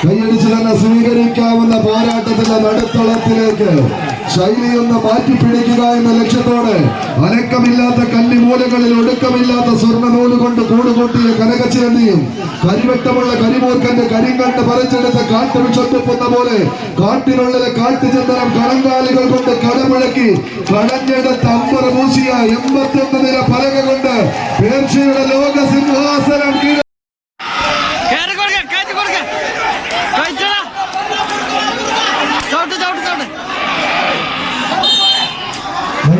തന്നെ സ്വീകരിക്കാവുന്ന പോരാട്ടത്തിന്റെ നടുത്തളത്തിലേക്ക് ശൈലി ഒന്ന് മാറ്റിപ്പിടിക്കുക എന്ന ലക്ഷ്യത്തോടെ അനക്കമില്ലാത്ത കല്ലിമൂലകളിൽ ഒടുക്കമില്ലാത്ത സ്വർണ നൂൽ കൊണ്ട് കൂടുകൂട്ടിയ കനകച്ചേണ്ടിയും കരിവെട്ടമുള്ള കരിമൂർക്കന്റെ കരിങ്കണ്ട് കാട്ടു കാട്ടുവിഷത്തുപ്പുന്ന പോലെ കാട്ടിനുള്ളിലെ കാട്ടുചന്ദനം കണങ്കാലികൾ കൊണ്ട് കടമുഴക്കി കടഞ്ഞെടുത്ത് അമ്പറ മൂസിയ എൺപത്തിയൊന്ന് നില പലക കൊണ്ട് പേർച്ചയുടെ ലോക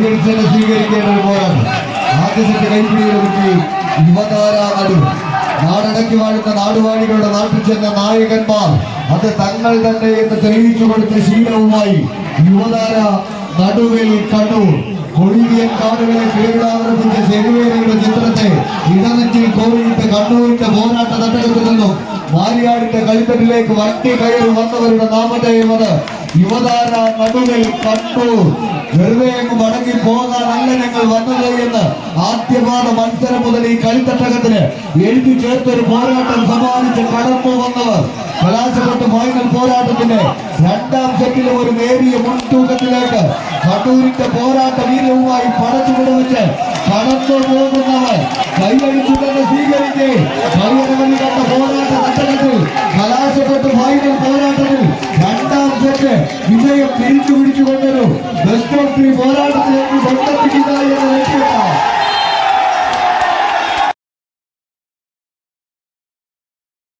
പരിഗണിച്ചതിനെ സ്വീകരിക്കേണ്ട ഒരു പോരാട്ടം. ആദ്യ സെറ്റ് യുവതാരാ നടു. നാടടക്കി വാഴുന്ന നാടുവാഴികളുടെ നാട്ടിൽ ചെന്ന നായകന്മാർ അത് തങ്ങൾ തന്നെ എന്ന് തെളിയിച്ചു കൊടുത്ത ശീലവുമായി യുവതാര നടുവിൽ കണ്ണൂർ. കൊടിയൻ കാടുകളെ കീഴാവരപ്പിച്ച ചെരുവേലയുടെ ചിത്രത്തെ ഇടനെറ്റിൽ കോഴിയിട്ട് കണ്ണൂരിന്റെ പോരാട്ട തട്ടകത്തിൽ നിന്നും മാരിയാടിന്റെ കളിത്തട്ടിലേക്ക് വണ്ടി കയറി വന്നവരുടെ നാമധേയം അത്. യുവതാര നടുവിൽ കണ്ണൂർ വെറുതെ അങ്ങ് മടങ്ങി പോകാനല്ല ഞങ്ങൾ വന്നത് എന്ന് ആദ്യപാദ മത്സരം മുതൽ ഈ കളിത്തട്ടകത്തിന് എഴുതി ചേർത്തൊരു പോരാട്ടം സമ്മാനിച്ച് കടന്നു വന്നവർ കലാശപ്പെട്ട് ഫൈനൽ പോരാട്ടത്തിന്റെ രണ്ടാം സെറ്റിലും ഒരു നേരിയ മുൻതൂക്കത്തിലേക്ക് കണ്ണൂരിന്റെ പോരാട്ട വീരവുമായി പടച്ചു വിടുവിച്ച് കടന്നു പോകുന്നവർ കൈയടിച്ചു തന്നെ സ്വീകരിച്ച് കൈയടവലി കണ്ട പോരാട്ട തട്ടകത്തിൽ ವಿಜಯ ಪ್ರೀತಿ ಹುಡುಕಿಕೊಂಡರು ದಸ್ತಾಪ್ರಿ ಹೋರಾಡುತ್ತಿದ್ದರು